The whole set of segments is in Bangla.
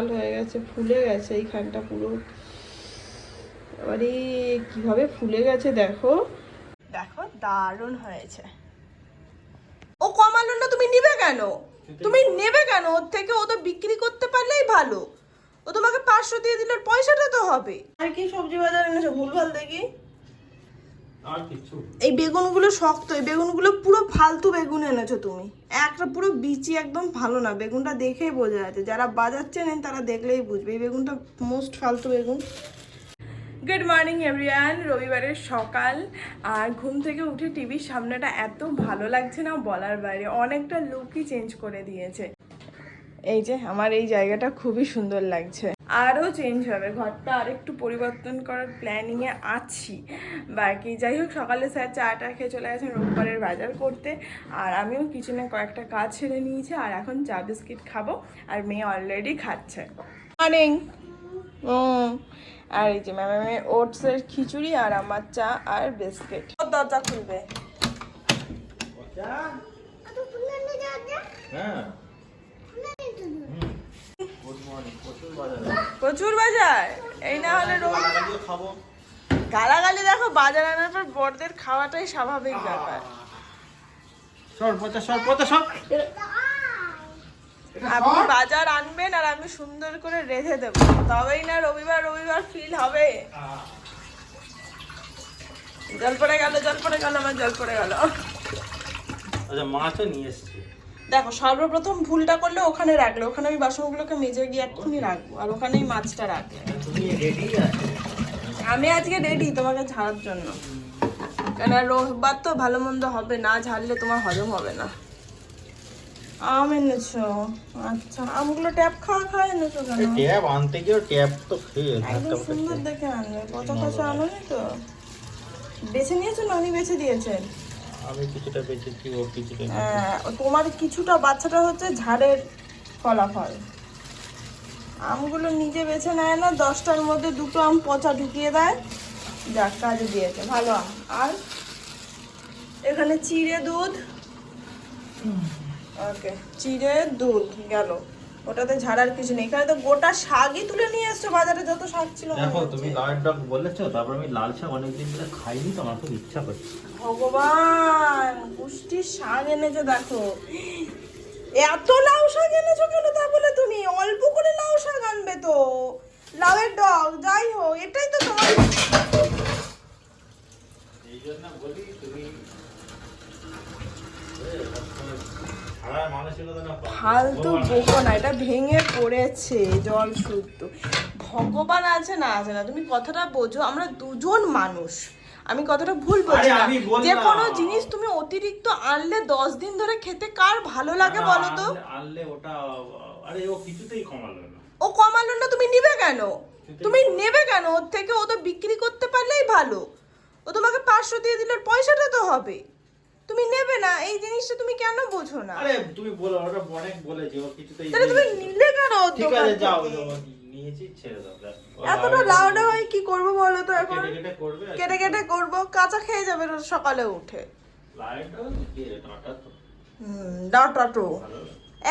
লাল হয়ে গেছে, ফুলে গেছে এইখানটা পুরো। এবারে কীভাবে ফুলে গেছে দেখো। দেখো, দারুণ হয়েছে। ও কমালো না, তুমি নিবে কেন? তুমি নেবে কেন? ওর থেকে ও তো বিক্রি করতে পারলেই ভালো। ও তোমাকে পাঁচশো দিয়ে দিলে পয়সাটা তো হবে। আর কি সবজি বাজার এনেছো? ভুলভাল দেখি। এই বেগুনগুলো শক্ত এই বেগুনগুলো পুরো ফালতু বেগুন এনেছো তুমি। একটা পুরো বিচি একদম ভালো না বেগুনটা দেখেই বোঝা যাচ্ছে। যারা বাজার চেনেন তারা দেখলেই বুঝবে। এই বেগুনটা মোস্ট ফালতু বেগুন। গুড মর্নিং এভরিওয়ান রবিবারের সকাল আর ঘুম থেকে উঠে টিভির সামনেটা এত ভালো লাগছে না বলার বাইরে। অনেকটা লুকই চেঞ্জ করে দিয়েছে। এই যে আমার এই জায়গাটা খুবই সুন্দর লাগছে। আরও চেঞ্জ হবে। ঘরটা আরেকটু পরিবর্তন করার প্ল্যানিংয়ে আছি। বাকি যাই হোক সকালে স্যার চাটা খেয়ে চলে গেছেন রোববারের বাজার করতে। আর আমিও কিচেনে কয়েকটা কাজ ছেড়ে নিয়েছি। আর এখন চা বিস্কিট খাব। আর মেয়ে অলরেডি খাচ্ছে। মর্নিং ও আর এই যে ম্যামের ওটসের খিচুড়ি আর আমার চা আর বিস্কিট দরজা খুলবে। হ্যাঁ গুড মর্নিং প্রচুর বাজার প্রচুর বাজার। এই না হলে গালাগালি দেখো বাজার আনার পর বড়দের খাওয়াটাই স্বাভাবিক ব্যাপার। আপনি বাজার আনবেন আর আমি সুন্দর করে রেখে দেবো। তবেই না রবিবার রবিবার ফিল হবে। জল পড়ে গেল জল পড়ে গেল আমার জল পড়ে গেল। আচ্ছা মাছও নিয়ে এসছি। দেখো সর্বপ্রথম ভুলটা করলে ওখানে রাখলে। ওখানে আমি বাসনগুলোকে মেজে গিয়ে এক্ষুনি রাখব আর ওখানেই মাছটা রাখলে রেডি আমি আজকে রেডি তোমাকে ঝাড়ার জন্য। কেন রোববার তো ভালো মন্দ হবে না ঝাড়লে তোমার হজম হবে না। আম এনেছো? আচ্ছা আমগুলো ট্যাপ খাওয়া খাওয়া এনেছো কেন? ট্যাব আনতে গিয়ে ট্যাব তো খেয়ে একদম সুন্দর দেখে আনবে কত কাছে আনোনি তো? বেছে নিয়েছো না? উনি বেছে দিয়েছেন? আমি কিছুটা বেঁচেছি ও কিছুটা তোমার কিছুটা বাচ্চাটা হচ্ছে ঝাড়ের ফলাফল। আমগুলো নিজে বেছে নেয় না দশটার মধ্যে দুটো আম পচা ঢুকিয়ে দেয়। যাক কাজে দিয়েছে ভালো আম। আর এখানে চিড়ে দুধ। ওকে চিড়ে দুধ গেল। ওটাতে ঝাড়ার কিছু নেই। এখানে তো গোটা শাকই তুলে নিয়ে এসছো বাজারে যত শাক ছিল দেখো তুমি লাল ডগ বলেছ তারপর আমি লাল শাক অনেকদিন ধরে খাইনি তো আমার খুব ইচ্ছা করছে। ভগবান পুষ্টির শাক এনেছো দেখো। এত লাউ শাক এনেছো কেন তা বলে তুমি অল্প করে লাউ শাক আনবে তো লাউয়ের ডগ যাই হোক এটাই তো তোমার এই জন্য বলি তুমি সারা মানসিকতা না পাও। ফালতু বোকো না এটা ভেঙে পড়েছে জল শুদ্ধ। ভগবান আছে না আছে না তুমি কথাটা বোঝো আমরা দুজন মানুষ। আমি কথাটা ভুল বলছি যে কোনো জিনিস তুমি অতিরিক্ত আনলে দশ দিন ধরে খেতে কার ভালো লাগে বলো তো? আনলে ওটা আরে ও কিছুতেই কমালো না। ও কমালো না তুমি নিবে কেন? তুমি নেবে কেন? ওর থেকে ও তো বিক্রি করতে পারলেই ভালো। ও তোমাকে পাঁচশো দিয়ে দিলে পয়সাটা তো হবে। তুমি নেবে না এই জিনিসটা তুমি কেন বোঝো না? আরে তুমি বলো ওটা অনেক বলে বলেছে ও কিছুতেই তাহলে তুমি নিলে কেন ওর ঠিক আছে যাও নিয়েছি ছেড়ে দাও এতটা লাউডা হয়ে কি করব বলো তো এখন? কেটে কেটে করবে কাঁচা খেয়ে যাবে সকালে উঠে। ডাঁটা তো।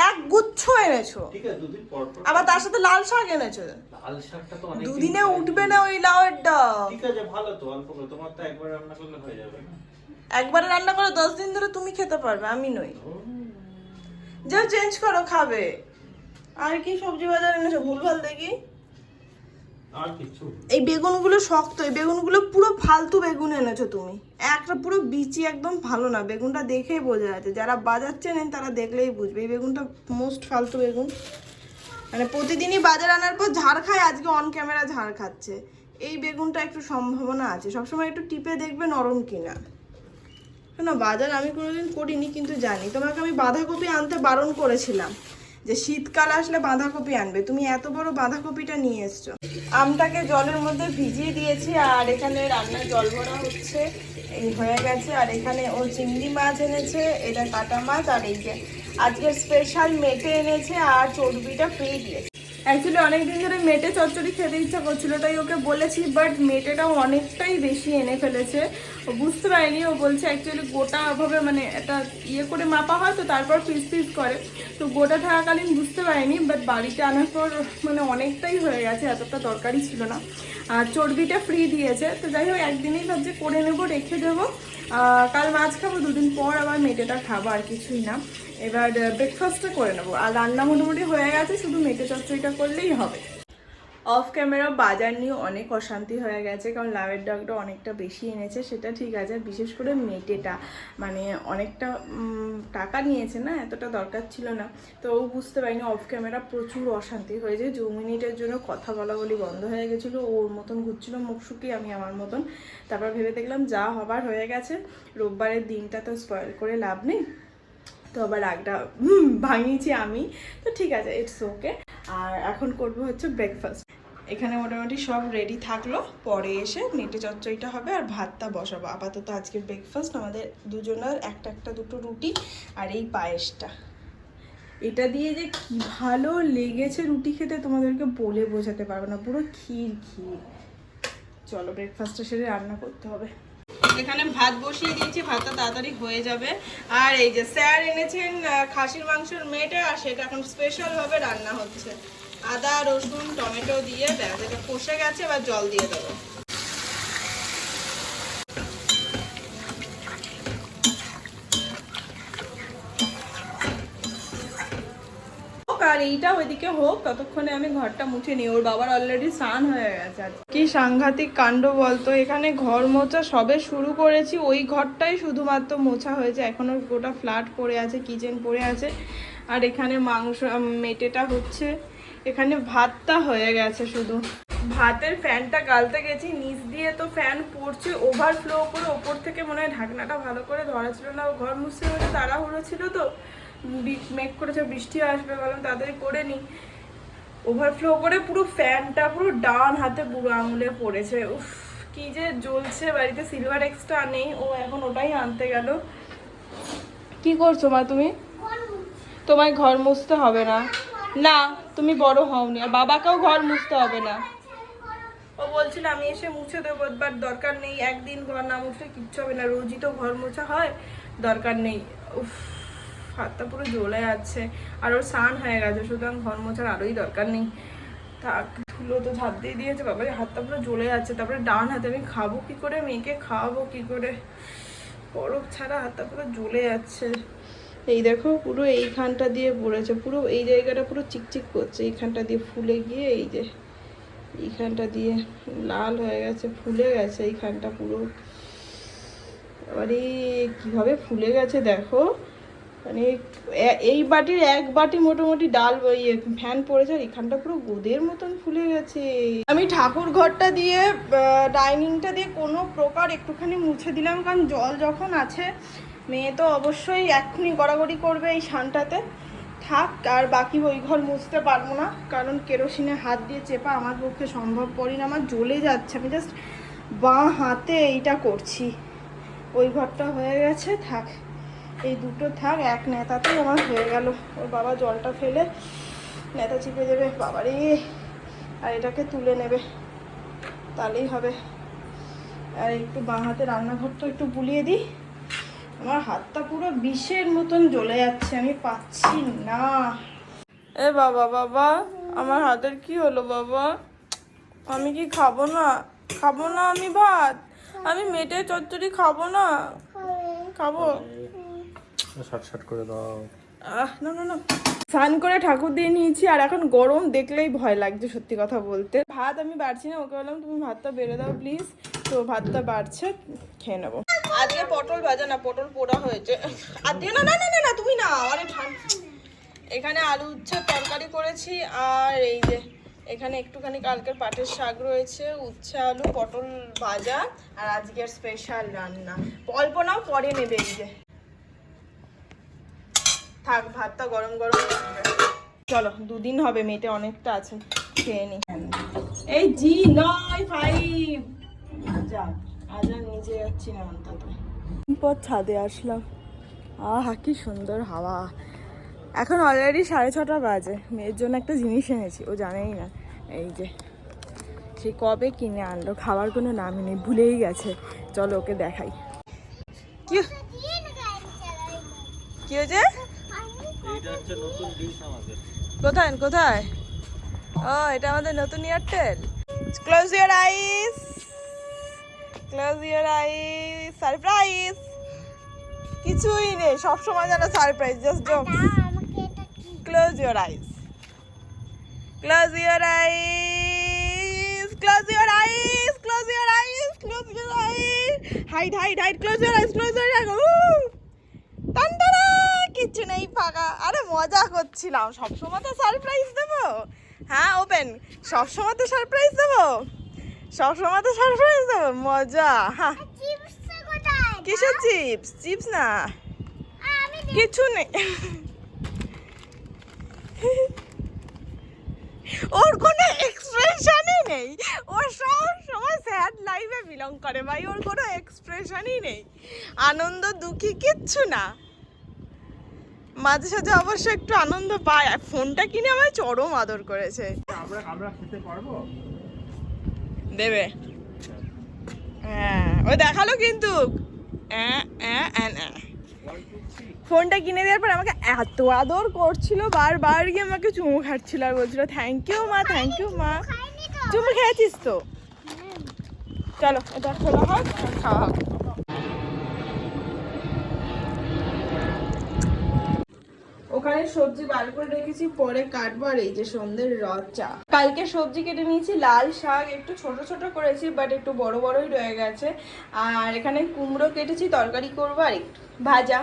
এক গুচ্ছ এনেছো। ঠিক আছে দুদিন পর পর আবার তার সাথে লাল শাক এনেছো। লাল শাকটা তো অনেক দুদিনে উঠবে না ওই লাউয়ের ডাব ঠিক আছে ভালো তো অল্প করে। তোমার তো একবার রান্না করলে হয়ে যাবে না? একবারে রান্না করে দশ দিন ধরে তুমি খেতে পারবে আমি নই। যাও চেঞ্জ করো খাবে। আর কি সবজি বাজার এনেছো? ভুলভাল দেখি। আর এই বেগুনগুলো শক্ত এই বেগুনগুলো পুরো ফালতু বেগুন এনেছো তুমি। একটা পুরো বিচি একদম ভালো না বেগুনটা দেখেই বোঝা যাচ্ছে। যারা বাজার চেনেন তারা দেখলেই বুঝবে। এই বেগুনটা মোস্ট ফালতু বেগুন। মানে প্রতিদিনই বাজার আনার পর ঝাড় খায় আজকে অন ক্যামেরা ঝাড় খাচ্ছে। এই বেগুনটা একটু সম্ভাবনা আছে। সবসময় একটু টিপে দেখবে নরম কিনা। না, বাজার আমি কোনোদিন করিনি, কিন্তু জানি। তোমাকে আমি বাঁধাকপি আনতে বারণ করেছিলাম যে শীতকাল আসলে বাঁধাকপি আনবে। তুমি এত বড় বাঁধাকপিটা নিয়ে এসছো। আমটাকে জলের মধ্যে ভিজিয়ে দিয়েছি, আর এখানে রান্নার জল ভরা হচ্ছে। এই হয়ে গেছে, আর এখানে ও চিংড়ি মাছ এনেছে, এটা কাটা মাছ, আর এই যে আজকে স্পেশাল মেটে এনেছে, আর চর্বিটা পেয়ে দিয়েছে। অ্যাকচুয়ালি অনেকদিন ধরে মেটে চচ্চড়ি খেতে ইচ্ছা করছিল, তাই ওকে বলেছি বাট মেটেটাও অনেকটাই বেশি এনে ফেলেছে। ও বুঝতে পারেনি, ও বলছে অ্যাকচুয়ালি গোটা ভাবে মানে একটা ইয়ে করে মাপা হয়, তো তারপর পিস পিস করে। তো গোটা থাকাকালীন বুঝতে পারেনি বাট বাড়িতে আনার পর মানে অনেকটাই হয়ে গেছে, এতটা দরকারই ছিল না। আর চর্বিটা ফ্রি দিয়েছে, তো যাই হোক, একদিনই ভাবছি করে নেব, রেখে দেবো। কাল মাছ খাব, দুদিন পর আবার মেটেটা খাব, আর কিছুই না। এবার ব্রেকফাস্টটা করে নেব। আর রান্না মোটামুটি হয়ে গেছে, শুধু মেটে চচ্চড়িটা করলেই হবে। অফ ক্যামেরা বাজার নিয়ে অনেক অশান্তি হয়ে গেছে, কারণ লাভের ডগটা অনেকটা বেশি এনেছে, সেটা ঠিক আছে, বিশেষ করে মেটেটা। মানে অনেকটা টাকা নিয়েছে না, এতটা দরকার ছিল না। তো ও বুঝতে পারিনি অফ ক্যামেরা প্রচুর অশান্তি হয়েছে। দু মিনিটের জন্য কথা বলা বলি বন্ধ হয়ে গেছিল ওর মতন ঘুরছিল, মুখ শুকিয়ে আমি আমার মতন। তারপর ভেবে দেখলাম, যা হবার হয়ে গেছে, রোববারের দিনটা তো স্পয়েল করে লাভ নেই। তো আবার রাগটা ভাঙিয়েছি আমি। তো ঠিক আছে ইটস ওকে আর এখন করব হচ্ছে ব্রেকফাস্ট এখানে মোটামুটি সব রেডি থাকল। পরে এসে নেটে চচ্চড়িটা হবে আর ভাতটা বসাবো। আপাতত আজকে ব্রেকফাস্ট আমাদের দুজনের একটা একটা দুটো রুটি আর এই পায়েসটা। এটা দিয়ে যে কি ভালো লেগেছে রুটি খেতে তোমাদেরকে বলে বোঝাতে পারব না। পুরো ক্ষীর ক্ষীর। চলো ব্রেকফাস্টটা সেরে রান্না করতে হবে। এখানে ভাত বসিয়ে দিয়েছি, ভাতটা তাড়াতাড়ি হয়ে যাবে। আর এই যে স্যার এনেছেন খাসির মাংসের মেয়েটা, আর সেটা এখন স্পেশালভাবে রান্না হচ্ছে। আদা, রসুন, টমেটো দিয়ে, ব্যাস, এটা কষে গেছে, এবার জল দিয়ে দেবো। আর এইটা ওইদিকে হোক, ততক্ষণে আমি ঘরটা মুছে নিই। ওর বাবার অলরেডি স্নান হয়ে গেছে। কি সাংঘাতিক কাণ্ড বলতো? এখানে ঘর মোছা সবে শুরু করেছি। ওই ঘরটাই শুধুমাত্র মোছা হয়েছে। এখনও গোটা ফ্ল্যাট পড়ে আছে কিচেন পড়ে আছে। আর এখানে মাংস মেটেটা হচ্ছে। এখানে ভাতটা হয়ে গেছে শুধু। ভাতের ফ্যানটা গালতে গেছি। নিচ দিয়ে তো ফ্যান পড়ছে ওভারফ্লো করে ওপর থেকে মনে হয় ঢাকনাটা ভালো করে ধরা ছিল না। ঘর মুছতে হলে তাড়াহুড়ো ছিল তো। মেঘ করেছে, বৃষ্টি আসবে বললাম তাড়াতাড়ি করে নি ওভারফ্লো করে পুরো ফ্যানটা পুরো ডান হাতে বুড়ো আঙুলে পড়েছে। উফ, কি যে জ্বলছে, বাড়িতে সিলভার এক্সট্রা নেই। ও এখন ওটাই আনতে গেল। কি করছ মা তুমি? তোমায় ঘর মুছতে হবে না। না, তুমি বড় হওনি, আর বাবাকেও ঘর মুছতে হবে না। ও বলছিল, আমি এসে মুছে দেবো বাট দরকার নেই। একদিন ঘর না মুছলে কিচ্ছু হবে না। রোজই তো ঘর মোছা হয়, দরকার নেই। উফ হাতটা পুরো জ্বলে যাচ্ছে, আর ওর স্নান হয়ে গেছে, সুতরাং ঘর মোছার আরোই দরকার নেই। থাক ধুলো তো ঝাঁপ দিয়ে দিয়েছে বাবারে হাতটা পুরো জ্বলে যাচ্ছে, তারপরে ডান হাতে আমি খাব কি করে, মেয়েকে খাওয়াবো কি করে? বরফ ছাড়া হাতটা পুরো জ্বলে যাচ্ছে। এই দেখো, পুরো এইখানটা দিয়ে পড়েছে, পুরো এই জায়গাটা পুরো চিকচিক করছে, এইখানটা দিয়ে ফুলে গিয়ে এই যে, এইখানটা দিয়ে লাল হয়ে গেছে, ফুলে গেছে এইখানটা পুরো। আরে, কীভাবে ফুলে গেছে দেখো। মানে এই বাটির এক বাটি মোটামুটি ডাল ইয়ে ফ্যান পড়েছে আর এখানটা পুরো গোদের মতন ফুলে গেছে। আমি ঠাকুর ঘরটা দিয়ে ডাইনিংটা দিয়ে কোনো প্রকার একটুখানি মুছে দিলাম, কারণ জল যখন আছে, মেয়ে তো অবশ্যই এক্ষুনি গড়াগড়ি করবে এই শানটাতে। থাক, আর বাকি ওই ঘর মুছতে পারব না, কারণ কেরোসিনে হাত দিয়ে চেপা আমার পক্ষে সম্ভব পড়ি না আমার জ্বলে যাচ্ছে। আমি জাস্ট বাঁ হাতে এইটা করছি। ওই ঘরটা হয়ে গেছে, থাক। এই দুটো থাক, এক নেতাতেই আমার হয়ে গেল। ওর বাবা জলটা ফেলে নেতা চিপে দেবে, বাবারে। আর এটাকে তুলে নেবে। তাহলেই হবে। আর একটু বাঁ হাতে রান্নাঘরটা একটু বুলিয়ে দিই। আমার হাতটা পুরো বিষের মতন জ্বলে যাচ্ছে, আমি পাচ্ছি না। এ বাবা বাবা, আমার হাতের কি হলো বাবা? আমি কি খাব না? খাব না আমি ভাত? আমি মেটে চচ্চড়ি খাব না? খাব। দাও। আহ না না না। স্নান করে ঠাকুর দিয়ে নিয়েছি আর এখন গরম দেখলেই ভয় লাগছে সত্যি কথা বলতে। ভাত আমি বাড়ছি না ওকে বললাম তুমি ভাতটা বেড়ে দাও প্লিজ তো ভাতটা বাড়ছে খেয়ে নেব। আজকে পটল ভাজা না পটল পোড়া হয়েছে। আর দিয়ে না না না না, না তুমি না আরে ঠান্ডা এখানে আলু উচ্ছে তরকারি করেছি আর এই যে এখানে একটুখানি কালকের পাটের শাক রয়েছে উচ্ছে আলু পটল ভাজা আর আজকের স্পেশাল রান্না। অল্প নাও পরে নেবে এই যে। থাক ভাতটা গরম গরম। চলো দুদিন হবে মেয়েতে অনেকটা আছে খেয়ে নি। এই জি নয় ফাইভ যা আজ আর নিচে যাচ্ছি না অন্তত। পর ছাদে আসলাম। আহা কি সুন্দর হাওয়া। এখন অলরেডি সাড়ে ছটা বাজে। মেয়ের জন্য একটা জিনিস এনেছি ও জানেই না। এই যে সেই কবে কিনে আনলো খাওয়ার কোনো নামই নেই ভুলেই গেছে। চলো ওকে দেখাই। কি হয়েছে এইটা হচ্ছে নতুন ডিশ আমাদের কোথায় কোথায়? ও এটা আমাদের নতুন Airtel close your eyes close your eyes surprise কিছুই নেই সব সময় যেন surprise just joke close your eyes close your eyes close your eyes close your eyes close your eyes hide hide hide close your eyes close your eyes কিচ্ছু নেই ফাঁকা। আরে মজা করছিলাম। সবসময় তো সারপ্রাইজ দেবো। হ্যাঁ ওপেন। সবসময় তো সারপ্রাইজ দেবো। সবসময় তো সারপ্রাইজ দেবো। মজা। হ্যাঁ কিসের চিপস চিপস না। কিছু নেই। ওর কোনো এক্সপ্রেশনই নেই। ওর সব সময় স্যাড লাইফে বিলং করে ভাই। ওর কোনো এক্সপ্রেশনই নেই। আনন্দ দুঃখী কিচ্ছু না। মাঝে সাঝে অবশ্য একটু আনন্দ পায় আর ফোনটা কিনে আমার চরম আদর করেছে। আমরা আমরা খেতে পারব? দেবে। হ্যাঁ ও দেখাল কিন্তু। ফোনটা কিনে দেওয়ার পর আমাকে এত আদর করছিল বারবার গিয়ে আমাকে চুমু খাচ্ছিল আর বলছিল থ্যাংক ইউ মা থ্যাংক ইউ মা। চুমু খেয়েছিস তো? চলো এটা খোলা হোক খাওয়া হোক। ওখানে সবজি বার করে রেখেছি, পরে কাটবো আর এই যে সন্ধ্যের রদ চা। কালকে সবজি কেটে নিয়েছি, লাল শাক একটু ছোট ছোট করেছি বাট একটু বড় বড়ই রয়ে গেছে। আর এখানে কুমড়ো কেটেছি, তরকারি করব আর একটু ভাজা।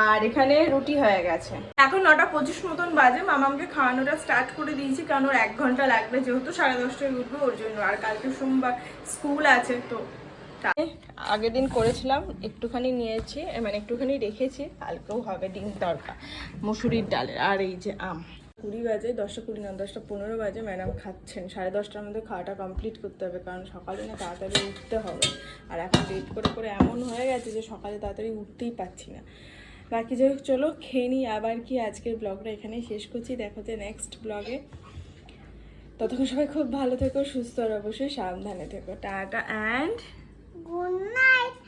আর এখানে রুটি হয়ে গেছে। এখন নটা পঁচিশ মতন বাজে মামা আমাকে খাওয়ানোটা স্টার্ট করে দিয়েছি, কারণ ওর এক ঘণ্টা লাগবে, যেহেতু সাড়ে দশটায় উঠবে ওর জন্য। আর কালকে সোমবার স্কুল আছে, তো আগের দিন করেছিলাম, একটুখানি নিয়েছি মানে একটুখানি রেখেছি, কালকেও হবে ডিম তরকা মুসুরির ডালের, আর এই যে আম। কুড়ি বাজে, দশটা কুড়ি না, দশটা পনেরো বাজে ম্যাডাম খাচ্ছেন, সাড়ে দশটার মধ্যে খাওয়াটা কমপ্লিট করতে হবে, কারণ সকালে না তাড়াতাড়ি উঠতে হবে, আর এখন লেট করে করে এমন হয়ে গেছে যে সকালে তাড়াতাড়ি উঠতেই পারছি না। বাকি যাই হোক, চলো খেয়ে নিই, আবার কি আজকের ব্লগটা এখানেই শেষ করছি, দেখো যে নেক্সট ব্লগে। ততক্ষণ সবাই খুব ভালো থেকো, সুস্থ আর অবশ্যই সাবধানে থেকো, টাটা অ্যান্ড good night.